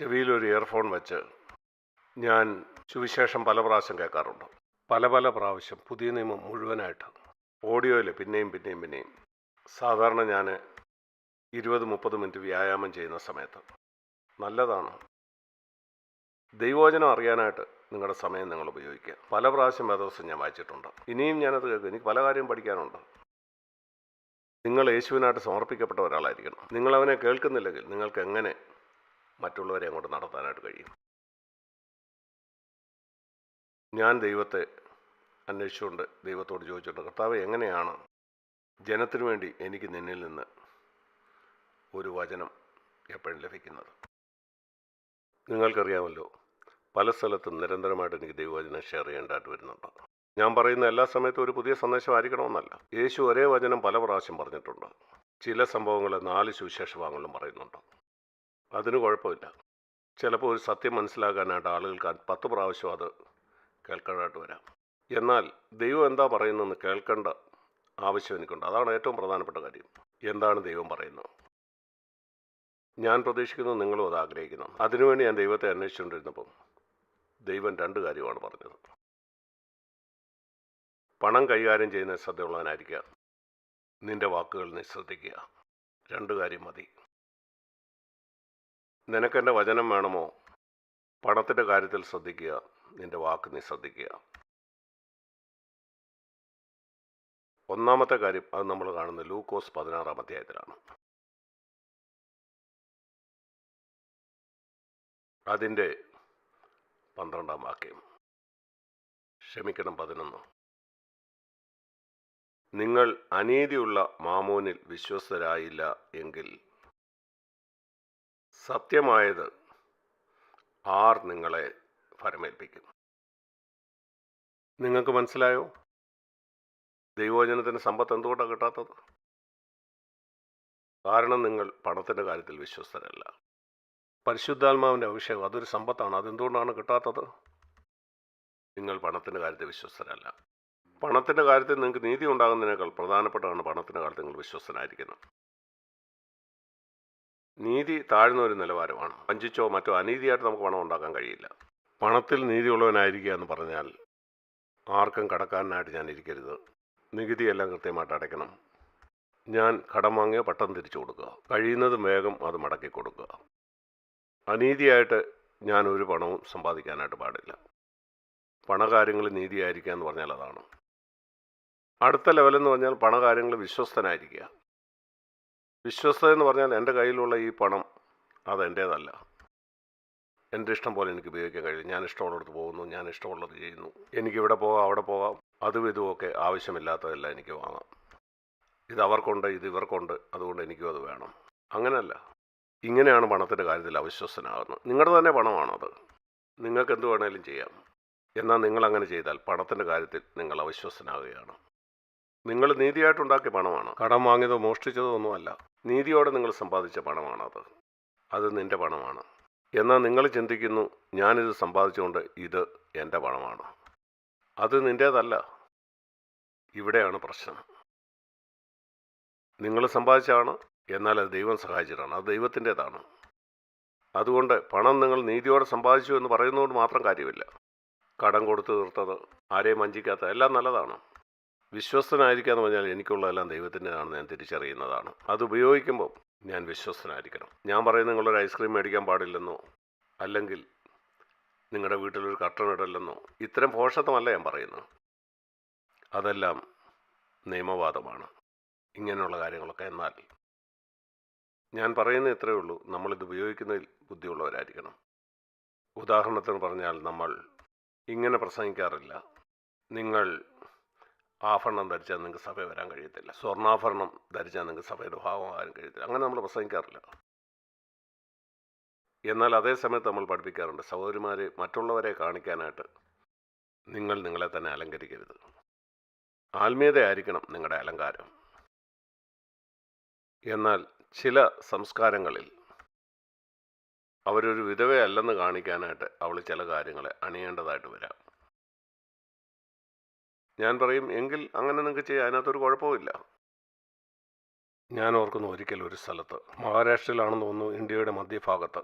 ചെവിയിൽ ഒരു ഇയർഫോൺ വെച്ച് ഞാൻ സുവിശേഷം പല പ്രാവശ്യം കേൾക്കാറുണ്ട്. പല പല പ്രാവശ്യം പുതിയ നിയമം മുഴുവനായിട്ട് ഓഡിയോയിൽ പിന്നെയും പിന്നെയും പിന്നെയും. സാധാരണ ഞാൻ ഇരുപത് മുപ്പത് മിനിറ്റ് വ്യായാമം ചെയ്യുന്ന സമയത്ത് നല്ലതാണ്. ദൈവവചനം അറിയാനായിട്ട് നിങ്ങളുടെ സമയം നിങ്ങൾ ഉപയോഗിക്കുക. പല പ്രാവശ്യം വേദവസം ഞാൻ വായിച്ചിട്ടുണ്ട്. ഇനിയും ഞാനത് കേൾക്കും. എനിക്ക് പല കാര്യം പഠിക്കാനുണ്ട്. നിങ്ങൾ യേശുവിനായിട്ട് സമർപ്പിക്കപ്പെട്ട ഒരാളായിരിക്കണം. നിങ്ങളവനെ കേൾക്കുന്നില്ലെങ്കിൽ നിങ്ങൾക്ക് എങ്ങനെ മറ്റുള്ളവരെ അങ്ങോട്ട് നടത്താനായിട്ട് കഴിയും. ഞാൻ ദൈവത്തെ അന്വേഷിച്ചുകൊണ്ട് ദൈവത്തോട് ചോദിച്ചിട്ടുണ്ട് കർത്താവ് എങ്ങനെയാണ് ജനത്തിനു വേണ്ടി എനിക്ക് നിന്നിൽ നിന്ന് ഒരു വചനം എപ്പോഴും ലഭിക്കുന്നത്? നിങ്ങൾക്കറിയാമല്ലോ പല സ്ഥലത്തും നിരന്തരമായിട്ട് എനിക്ക് ദൈവവചനം ഷെയർ ചെയ്യേണ്ടതായിട്ട് വരുന്നുണ്ട്. ഞാൻ പറയുന്ന എല്ലാ സമയത്തും ഒരു പുതിയ സന്ദേശം ആയിരിക്കണമെന്നല്ല. യേശു ഒരേ വചനം പല പ്രാവശ്യം പറഞ്ഞിട്ടുണ്ട്. ചില സംഭവങ്ങൾ നാല് സുവിശേഷ ഭാഗങ്ങളിലും പറയുന്നുണ്ട്. അതിന് കുഴപ്പമില്ല. ചിലപ്പോൾ ഒരു സത്യം മനസ്സിലാക്കാനായിട്ട് ആളുകൾക്ക് പത്ത് പ്രാവശ്യം അത് കേൾക്കാനായിട്ട് വരാം. എന്നാൽ ദൈവം എന്താ പറയുന്നതെന്ന് കേൾക്കേണ്ട ആവശ്യം എനിക്കുണ്ട്. അതാണ് ഏറ്റവും പ്രധാനപ്പെട്ട കാര്യം. എന്താണ് ദൈവം പറയുന്നത്? ഞാൻ പ്രതീക്ഷിക്കുന്നു നിങ്ങളും അത് ആഗ്രഹിക്കുന്നു. അതിനുവേണ്ടി ഞാൻ ദൈവത്തെ അന്വേഷിച്ചുകൊണ്ടിരുന്നപ്പം ദൈവം രണ്ട് കാര്യമാണ് പറഞ്ഞത്. പണം കൈകാര്യം ചെയ്യുന്ന ശ്രദ്ധയുള്ളവനായിരിക്കുക നിന്റെ വാക്കുകൾ നീ ശ്രദ്ധിക്കുക രണ്ട് കാര്യം മതി. നിനക്കെന്റെ വചനം വേണമോ? പണത്തിന്റെ കാര്യത്തിൽ ശ്രദ്ധിക്കുക. നിന്റെ വാക്ക് നീ ശ്രദ്ധിക്കുക. ഒന്നാമത്തെ കാര്യം അത് നമ്മൾ കാണുന്നത് ലൂക്കോസ് പതിനാറാം അധ്യായത്തിലാണ്. അതിന്റെ പന്ത്രണ്ടാം വാക്യം. ക്ഷമിക്കണം പതിനൊന്ന്. നിങ്ങൾ അനീതിയുള്ള മാമോനിൽ വിശ്വസ്തരായില്ല എങ്കിൽ സത്യമായത് ആർ നിങ്ങളെ ഫലമേൽപ്പിക്കും നിങ്ങൾക്ക് മനസ്സിലായോ? ദൈവവചനത്തിന് സമ്പത്ത് എന്തുകൊണ്ടാണ് കിട്ടാത്തത്? കാരണം നിങ്ങൾ പണത്തിന്റെ കാര്യത്തിൽ വിശ്വസ്തരല്ല. പരിശുദ്ധാത്മാവിന്റെ അഭിഷേകം അതൊരു സമ്പത്താണ്. അതെന്തുകൊണ്ടാണ് കിട്ടാത്തത്? നിങ്ങൾ പണത്തിന്റെ കാര്യത്തിൽ വിശ്വസ്തരല്ല. പണത്തിന്റെ കാര്യത്തിൽ നിങ്ങൾക്ക് നീതി ഉണ്ടാകുന്നതിനേക്കാൾ പ്രധാനപ്പെട്ടതാണ് പണത്തിന്റെ കാര്യത്തിൽ നിങ്ങൾ വിശ്വസ്തനായിരിക്കുന്നത്. നീതി താഴ്ന്ന ഒരു നിലവാരമാണ്. വഞ്ചിച്ചോ മറ്റോ അനീതിയായിട്ട് നമുക്ക് പണം ഉണ്ടാക്കാൻ കഴിയില്ല. പണത്തിൽ നീതിയുള്ളവനായിരിക്കുക എന്ന് പറഞ്ഞാൽ ആർക്കും കടക്കാരനായിട്ട് ഞാൻ ഇരിക്കരുത്. നികുതിയെല്ലാം കൃത്യമായിട്ട് അടയ്ക്കണം. ഞാൻ കടം വാങ്ങിയ പട്ടം തിരിച്ചു കൊടുക്കുക. കഴിയുന്നതും വേഗം അത് മടക്കി കൊടുക്കുക. അനീതിയായിട്ട് ഞാൻ ഒരു പണവും സമ്പാദിക്കാനായിട്ട് പാടില്ല. പണകാര്യങ്ങൾ നീതിയായിരിക്കുക എന്ന് പറഞ്ഞാൽ അതാണ്. അടുത്ത ലെവലെന്ന് പറഞ്ഞാൽ പണകാര്യങ്ങൾ വിശ്വസ്തനായിരിക്കുക. വിശ്വസ്തത എന്ന് പറഞ്ഞാൽ എന്റെ കയ്യിലുള്ള ഈ പണം അതെന്റേതല്ല. എന്റെ ഇഷ്ടം പോലെ എനിക്ക് ഉപയോഗിക്കാൻ കഴിയും. ഞാൻ ഇഷ്ടമുള്ളിടത്ത് പോകുന്നു ഞാൻ ഇഷ്ടമുള്ളത് ചെയ്യുന്നു. എനിക്കിവിടെ പോകാം അവിടെ പോകാം. അതും ഇതുമൊക്കെ ആവശ്യമില്ലാത്തതെല്ലാം എനിക്ക് വാങ്ങാം. ഇത് അവർക്കുണ്ട് ഇത് ഇവർക്കുണ്ട്. അതുകൊണ്ട് എനിക്കും അത് വേണം. അങ്ങനെയല്ല. ഇങ്ങനെയാണ് പണത്തിന്റെ കാര്യത്തിൽ അവിശ്വസനാകുന്നത് നിങ്ങളുടെ തന്നെ പണമാണത് നിങ്ങൾക്ക് എന്ത് വേണേലും ചെയ്യാം. എന്നാൽ നിങ്ങൾ അങ്ങനെ ചെയ്താൽ പണത്തിന്റെ കാര്യത്തിൽ നിങ്ങൾ അവിശ്വസനാകുകയാണ് നിങ്ങൾ നീതിയായിട്ടുണ്ടാക്കിയ പണമാണ്. കടം വാങ്ങിയതോ മോഷ്ടിച്ചതോ ഒന്നുമല്ല. നീതിയോടെ നിങ്ങൾ സമ്പാദിച്ച പണമാണത്. അത് നിന്റെ പണമാണ്. എന്നാൽ നിങ്ങൾ ചിന്തിക്കുന്നു ഞാനിത് സമ്പാദിച്ചുകൊണ്ട് ഇത് എന്റെ പണമാണ്. അത് നിന്റേതല്ല ഇവിടെയാണ് പ്രശ്നം. നിങ്ങൾ സമ്പാദിച്ചാണ് എന്നാൽ അത് ദൈവം സഹായിച്ചിട്ടാണ്. അത് ദൈവത്തിന്റെതാണ് അതുകൊണ്ട് പണം നിങ്ങൾ നീതിയോടെ സമ്പാദിച്ചു എന്ന് പറയുന്നതുകൊണ്ട് മാത്രം കാര്യമില്ല. കടം കൊടുത്തു തീർത്തത് ആരെയും വഞ്ചിക്കാത്ത എല്ലാം നല്ലതാണ്. വിശ്വസ്തനായിരിക്കുക എന്ന് പറഞ്ഞാൽ എനിക്കുള്ളതെല്ലാം ദൈവത്തിന്റെതാണെന്ന് ഞാൻ തിരിച്ചറിയുന്നതാണ്. അത് ഉപയോഗിക്കുമ്പോൾ ഞാൻ വിശ്വസ്തനായിരിക്കണം. ഞാൻ പറയുന്നത് നിങ്ങളൊരു ഐസ്ക്രീം മേടിക്കാൻ പാടില്ലെന്നോ? അല്ലെങ്കിൽ നിങ്ങളുടെ വീട്ടിലൊരു കട്ടൺ ഇടല്ലെന്നോ? ഇത്തരം പോഷത്വമല്ല ഞാൻ പറയുന്നത്. അതെല്ലാം നിയമവാദമാണ്. ഇങ്ങനെയുള്ള കാര്യങ്ങളൊക്കെ എന്നാൽ ഞാൻ പറയുന്ന ഇത്രയേ ഉള്ളൂ. നമ്മളിത് ഉപയോഗിക്കുന്നതിൽ ബുദ്ധിയുള്ളവരായിരിക്കണം. ഉദാഹരണത്തിന് പറഞ്ഞാൽ നമ്മൾ ഇങ്ങനെ പ്രസംഗിക്കാറില്ല. നിങ്ങൾ ആഭരണം ധരിച്ചാൽ നിങ്ങൾക്ക് സഭയിൽ വരാൻ കഴിയത്തില്ല. സ്വർണാഭരണം ധരിച്ചാൽ നിങ്ങൾക്ക് സഭയുടെ ഭാഗമാകാൻ കഴിയത്തില്ല. അങ്ങനെ നമ്മൾ പ്രസംഗിക്കാറില്ല. എന്നാൽ അതേ സമയത്ത് നമ്മൾ പഠിപ്പിക്കാറുണ്ട് സഹോദരിമാരെ മറ്റുള്ളവരെ കാണിക്കാനായിട്ട് നിങ്ങൾ നിങ്ങളെ തന്നെ അലങ്കരിക്കരുത്. ആത്മീയതയായിരിക്കണം നിങ്ങളുടെ അലങ്കാരം. എന്നാൽ ചില സംസ്കാരങ്ങളിൽ അവരൊരു വിധവയല്ലെന്ന് കാണിക്കാനായിട്ട് അവൾ ചില കാര്യങ്ങളെ അണിയേണ്ടതായിട്ട് വരാം. ഞാൻ പറയും എങ്കിൽ അങ്ങനെ നിങ്ങൾക്ക് ചെയ്യാം അതിനകത്തൊരു കുഴപ്പമില്ല ഞാൻ ഓർക്കുന്നു ഒരിക്കൽ ഒരു സ്ഥലത്ത് മഹാരാഷ്ട്രയിലാണെന്ന് തോന്നുന്നു ഇന്ത്യയുടെ മധ്യഭാഗത്ത്.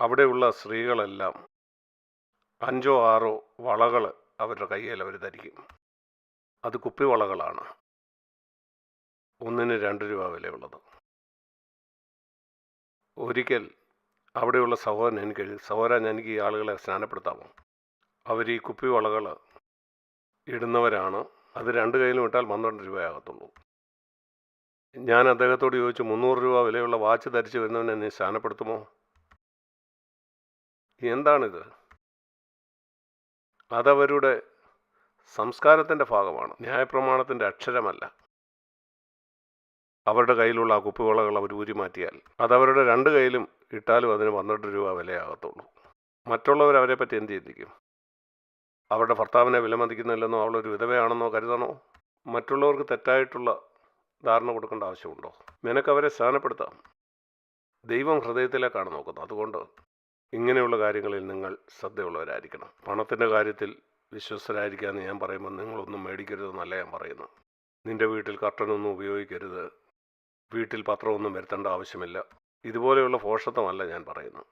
അവിടെയുള്ള സ്ത്രീകളെല്ലാം അഞ്ചോ ആറോ വളകൾ അവരുടെ കയ്യിൽ അവർ ധരിക്കും. അത് കുപ്പിവളകളാണ് ഒന്നിന് രണ്ട് രൂപ വിലയുള്ളത്. ഒരിക്കൽ അവിടെയുള്ള സഹോദരൻ എനിക്ക് സഹോദരൻ എനിക്ക് ഈ ആളുകളെ സ്നാനപ്പെടുത്താമോ? അവർ ഈ കുപ്പിവളകൾ ഇടുന്നവരാണ്. അത് രണ്ട് കയ്യിലും ഇട്ടാൽ പന്ത്രണ്ട് രൂപയാകത്തുള്ളൂ. ഞാൻ അദ്ദേഹത്തോട് ചോദിച്ചു മുന്നൂറ് രൂപ വിലയുള്ള വാച്ച് ധരിച്ച് വരുന്നവനെ നീ സ്ഥാനപ്പെടുത്തുമോ? എന്താണിത്? അതവരുടെ സംസ്കാരത്തിന്റെ ഭാഗമാണ്. ന്യായപ്രമാണത്തിന്റെ അക്ഷരമല്ല. അവരുടെ കയ്യിലുള്ള ആ കുപ്പിവളകൾ അവർ ഊരി മാറ്റിയാൽ അതവരുടെ രണ്ട് കയ്യിലും ഇട്ടാലും അതിന് പന്ത്രണ്ട് രൂപ വിലയാകത്തുള്ളൂ. മറ്റുള്ളവർ അവരെ പറ്റി എന്ത് ചിന്തിക്കും? അവരുടെ ഭർത്താവിനെ വിലമതിക്കുന്നില്ലെന്നോ അവളൊരു വിധവയാണെന്നോ കരുതണോ? മറ്റുള്ളവർക്ക് തെറ്റായിട്ടുള്ള ധാരണ കൊടുക്കേണ്ട ആവശ്യമുണ്ടോ? നിനക്ക് അവരെ സ്ഥാനപ്പെടുത്താം ദൈവം ഹൃദയത്തിലേക്കാണ് നോക്കുന്നത്. അതുകൊണ്ട് ഇങ്ങനെയുള്ള കാര്യങ്ങളിൽ നിങ്ങൾ ശ്രദ്ധയുള്ളവരായിരിക്കണം. പണത്തിന്റെ കാര്യത്തിൽ വിശ്വസ്തരായിരിക്കാമെന്ന് ഞാൻ പറയുമ്പോൾ നിങ്ങളൊന്നും മേടിക്കരുതെന്നല്ല ഞാൻ പറയുന്നു നിന്റെ വീട്ടിൽ കർട്ടനൊന്നും ഉപയോഗിക്കരുത്. വീട്ടിൽ പത്രമൊന്നും വരുത്തേണ്ട ആവശ്യമില്ല. ഇതുപോലെയുള്ള പോഷത്വമല്ല ഞാൻ പറയുന്നു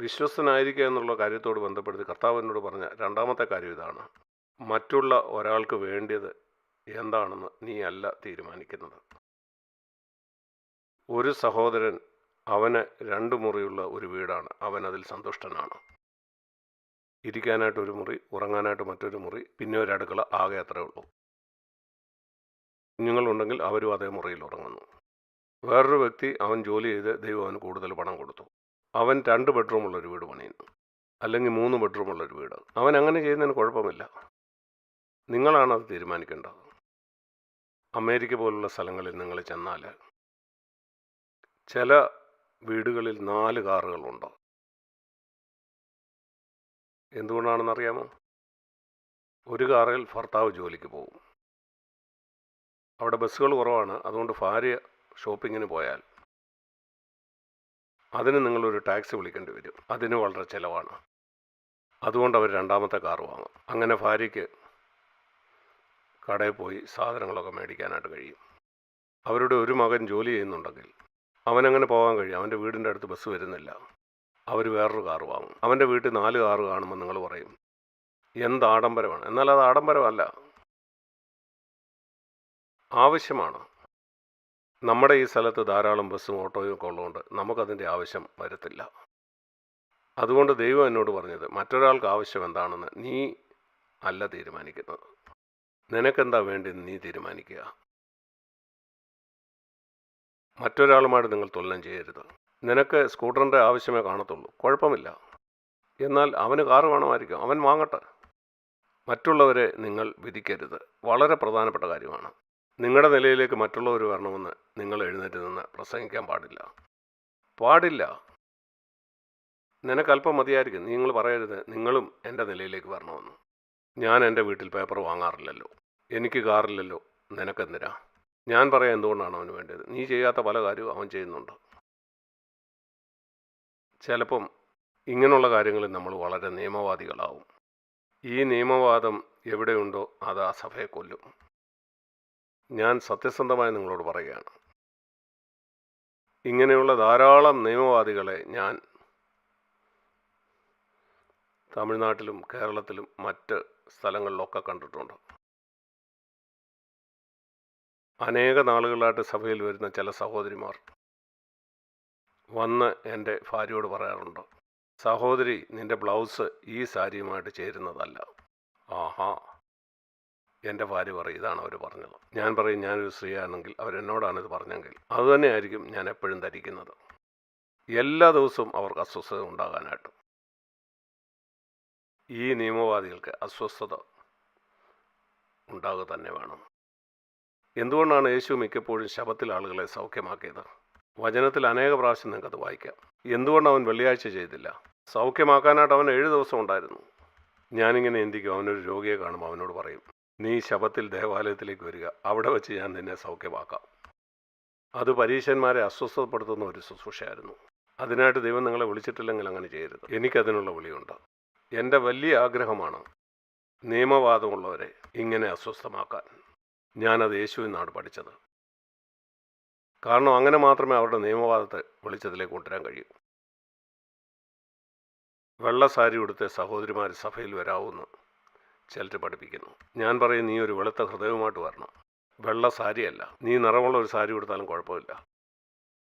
വിശ്വസ്തനായിരിക്കുക എന്നുള്ള കാര്യത്തോട് ബന്ധപ്പെടുത്തി കർത്താവിനോട് പറഞ്ഞ രണ്ടാമത്തെ കാര്യം ഇതാണ്. മറ്റുള്ള ഒരാൾക്ക് വേണ്ടിയത് എന്താണെന്ന് നീ അല്ല തീരുമാനിക്കുന്നത്. ഒരു സഹോദരൻ അവന് രണ്ട് മുറിയുള്ള ഒരു വീടാണ്. അവൻ അതിൽ സന്തുഷ്ടനാണ്. ഇരിക്കാനായിട്ട് ഒരു മുറി ഉറങ്ങാനായിട്ട് മറ്റൊരു മുറി പിന്നെ ഒരു അടുക്കള ആകെ അത്രേ ഉള്ളൂ. കുഞ്ഞുങ്ങളുണ്ടെങ്കിൽ അവരും അതേ മുറിയിൽ ഉറങ്ങുന്നു. വേറൊരു വ്യക്തി അവൻ ജോലി ചെയ്ത് ദൈവം അവന് കൂടുതൽ പണം കൊടുത്തു. അവൻ രണ്ട് ബെഡ്റൂമുള്ളൊരു വീട് പണിയുന്നു. അല്ലെങ്കിൽ മൂന്ന് ബെഡ്റൂമുള്ളൊരു വീട്. അവൻ അങ്ങനെ ചെയ്യുന്നതിന് കുഴപ്പമില്ല. നിങ്ങളാണ് അത് തീരുമാനിക്കേണ്ടത്. അമേരിക്ക പോലുള്ള സ്ഥലങ്ങളിൽ നിങ്ങൾ ചെന്നാൽ ചില വീടുകളിൽ നാല് കാറുകളുണ്ട്? എന്തുകൊണ്ടാണെന്നറിയാമോ? ഒരു കാറിൽ ഭർത്താവ് ജോലിക്ക് പോകും. അവിടെ ബസ്സുകൾ കുറവാണ്. അതുകൊണ്ട് ഭാര്യ ഷോപ്പിങ്ങിന് പോയാൽ അതിന് നിങ്ങളൊരു ടാക്സി വിളിക്കേണ്ടി വരും. അതിന് വളരെ ചിലവാണ്. അതുകൊണ്ട് അവർ രണ്ടാമത്തെ കാർ വാങ്ങും. അങ്ങനെ ഭാര്യയ്ക്ക് കടയിൽ പോയി സാധനങ്ങളൊക്കെ മേടിക്കാനായിട്ട് കഴിയും. അവരുടെ ഒരു മകൻ ജോലി ചെയ്യുന്നുണ്ടെങ്കിൽ അവനങ്ങനെ പോകാൻ കഴിയും. അവന്റെ വീടിന്റെ അടുത്ത് ബസ് വരുന്നില്ല. അവർ വേറൊരു കാറ് വാങ്ങും. അവന്റെ വീട്ടിൽ നാല് കാറ് കാണുമ്പോൾ നിങ്ങൾ പറയും. എന്ത് ആഡംബരമാണ്? എന്നാൽ അത് ആഡംബരമല്ല. ആവശ്യമാണ്. നമ്മുടെ ഈ സ്ഥലത്ത് ധാരാളം ബസ്സും ഓട്ടോയും ഒക്കെ ഉള്ളതുകൊണ്ട് നമുക്കതിന്റെ ആവശ്യം വരത്തില്ല. അതുകൊണ്ട് ദൈവം എന്നോട് പറഞ്ഞത് മറ്റൊരാൾക്ക് ആവശ്യം എന്താണെന്ന് നീ അല്ല തീരുമാനിക്കുന്നത്. നിനക്കെന്താ വേണ്ടി നീ തീരുമാനിക്കുക. മറ്റൊരാളുമായിട്ട് നിങ്ങൾ തുലനം ചെയ്യരുത്. നിനക്ക് സ്കൂട്ടറിന്റെ ആവശ്യമേ കാണത്തുള്ളൂ. കുഴപ്പമില്ല. എന്നാൽ അവന് കാറ് വേണമായിരിക്കും. അവൻ വാങ്ങട്ടെ. മറ്റുള്ളവരെ നിങ്ങൾ വിധിക്കരുത്. വളരെ പ്രധാനപ്പെട്ട കാര്യമാണ്. നിങ്ങളുടെ നിലയിലേക്ക് മറ്റുള്ളവർ വരണമെന്ന് നിങ്ങൾ എഴുന്നേറ്റ് നിന്ന് പ്രസംഗിക്കാൻ പാടില്ല. പാടില്ല. നിനക്കല്പം മതിയായിരിക്കും. നിങ്ങൾ പറയരുത്. നിങ്ങളും എന്റെ നിലയിലേക്ക് വരണമെന്ന്. ഞാൻ എന്റെ വീട്ടിൽ പേപ്പർ വാങ്ങാറില്ലല്ലോ. എനിക്ക് കാറില്ലല്ലോ. നിനക്കെന്തിനാ? ഞാൻ പറയാം എന്തുകൊണ്ടാണ് അവന് വേണ്ടത്? നീ ചെയ്യാത്ത പല കാര്യവും അവൻ ചെയ്യുന്നുണ്ട്. ചിലപ്പം ഇങ്ങനെയുള്ള കാര്യങ്ങളിൽ നമ്മൾ വളരെ നിയമവാദികളാവും. ഈ നിയമവാദം എവിടെയുണ്ടോ അത് ആ സഭയെ കൊല്ലും. ഞാൻ സത്യസന്ധമായി നിങ്ങളോട് പറയുകയാണ്. ഇങ്ങനെയുള്ള ധാരാളം നിയമവാദികളെ ഞാൻ തമിഴ്നാട്ടിലും കേരളത്തിലും മറ്റ് സ്ഥലങ്ങളിലൊക്കെ കണ്ടിട്ടുണ്ട്. അനേക നാളുകളായിട്ട് സഭയിൽ വരുന്ന ചില സഹോദരിമാർ വന്ന് എന്റെ ഭാര്യയോട് പറയാറുണ്ട് സഹോദരി നിന്റെ ബ്ലൗസ് ഈ സാരിയുമായിട്ട് ചേരുന്നതല്ല. ആഹാ. എന്റെ ഭാര്യ പറയും ഇതാണ് അവർ പറഞ്ഞത്. ഞാൻ പറയും ഞാനൊരു സ്ത്രീയാണെങ്കിൽ അവരെന്നോടാണ് ഇത് പറഞ്ഞെങ്കിൽ അതുതന്നെയായിരിക്കും ഞാൻ എപ്പോഴും ധരിക്കുന്നത്. എല്ലാ ദിവസവും അവർക്ക് അസ്വസ്ഥത ഉണ്ടാകാനായിട്ട്. ഈ നിയമവാദികൾക്ക് അസ്വസ്ഥത ഉണ്ടാകുക തന്നെ വേണം. എന്തുകൊണ്ടാണ് യേശു മിക്കപ്പോഴും ശബത്തിൽ ആളുകളെ സൗഖ്യമാക്കിയത്? വചനത്തിൽ അനേക പ്രാവശ്യം നിങ്ങൾക്കത് വായിക്കാം. എന്തുകൊണ്ട് അവൻ വെള്ളിയാഴ്ച ചെയ്തില്ല? സൗഖ്യമാക്കാനായിട്ട് അവൻ ഏഴ് ദിവസം ഉണ്ടായിരുന്നു. ഞാനിങ്ങനെ എന്തിക്കും? അവനൊരു രോഗിയെ കാണുമ്പോൾ അവനോട് പറയും നീ ശബത്തിൽ ദേവാലയത്തിലേക്ക് വരിക. അവിടെ വെച്ച് ഞാൻ നിന്നെ സൗഖ്യമാക്കാം. അത് പരീക്ഷന്മാരെ അസ്വസ്ഥപ്പെടുത്തുന്ന ഒരു ശുശ്രൂഷയായിരുന്നു. അതിനായിട്ട് ദൈവം നിങ്ങളെ വിളിച്ചിട്ടില്ലെങ്കിൽ അങ്ങനെ ചെയ്യരുത്. എനിക്കതിനുള്ള വിളിയുണ്ട്. എന്റെ വലിയ ആഗ്രഹമാണ് നിയമവാദമുള്ളവരെ ഇങ്ങനെ അസ്വസ്ഥമാക്കാൻ. ഞാനത് യേശു എന്നാണ് പഠിച്ചത്. കാരണം അങ്ങനെ മാത്രമേ അവരുടെ നിയമവാദത്തെ വെളിച്ചത്തിലേക്ക് കൊണ്ടുവരാൻ കഴിയൂ. വെള്ള സാരി ഉടുത്ത സഹോദരിമാർ സഭയിൽ വരാവൂന്ന് ചിലർ പഠിപ്പിക്കുന്നു. ഞാൻ പറയും നീ ഒരു വെളുത്ത ഹൃദയവുമായിട്ട് വരണം. വെള്ള സാരിയല്ല. നീ നിറമുള്ള ഒരു സാരി കൊടുത്താലും കുഴപ്പമില്ല.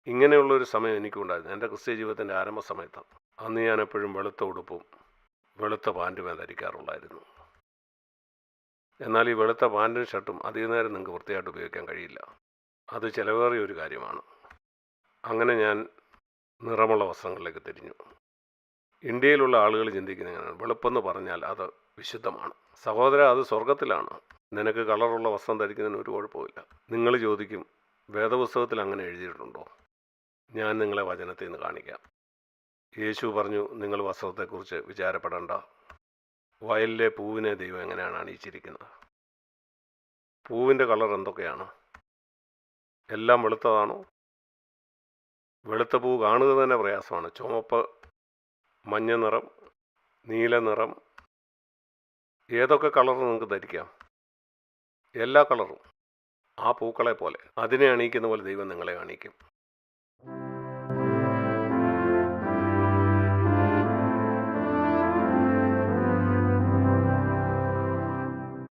ഇങ്ങനെയുള്ള ഒരു സമയം എനിക്കുണ്ടായിരുന്നു. എന്റെ ക്രിസ്ത്യ ജീവിതത്തിന്റെ ആരംഭ സമയത്ത് അന്ന് ഞാൻ എപ്പോഴും വെളുത്ത ഉടുപ്പും വെളുത്ത പാന്റുമേ ധരിക്കാറുള്ളായിരുന്നു. എന്നാൽ ഈ വെളുത്ത പാന്റും ഷർട്ടും അധിക നേരം നിങ്ങൾക്ക് വൃത്തിയായിട്ട് ഉപയോഗിക്കാൻ കഴിയില്ല. അത് ചിലവേറിയ ഒരു കാര്യമാണ്. അങ്ങനെ ഞാൻ നിറമുള്ള വസ്ത്രങ്ങളിലേക്ക് തിരിഞ്ഞു. ഇന്ത്യയിലുള്ള ആളുകൾ ചിന്തിക്കുന്നത് വെളുപ്പെന്ന് പറഞ്ഞാൽ അത് വിശുദ്ധമാണ് സഹോദര അത് സ്വർഗത്തിലാണ് നിനക്ക് കളറുള്ള വസ്ത്രം ധരിക്കുന്നതിന് ഒരു കുഴപ്പമില്ല നിങ്ങൾ ചോദിക്കും വേദപുസ്തകത്തിൽ അങ്ങനെ എഴുതിയിട്ടുണ്ടോ? ഞാൻ നിങ്ങളെ വചനത്തിൽ നിന്ന് കാണിക്കാം. യേശു പറഞ്ഞു നിങ്ങൾ വസ്ത്രത്തെക്കുറിച്ച് വിചാരപ്പെടേണ്ട. വയലിലെ പൂവിനെ ദൈവം എങ്ങനെയാണ് അണിയിച്ചിരിക്കുന്നത്? പൂവിന്റെ കളർ എന്തൊക്കെയാണ്? എല്ലാം വെളുത്തതാണോ? വെളുത്ത പൂ കാണുക തന്നെ പ്രയാസമാണ്. ചുമപ്പ് മഞ്ഞ നിറം നീല നിറം ഏതൊക്കെ കളർ നിങ്ങൾക്ക് ധരിക്കാം? എല്ലാ കളറും. ആ പൂക്കളെ പോലെ. അതിനെ അണിയിക്കുന്ന പോലെ ദൈവം നിങ്ങളെ അണിയിക്കും.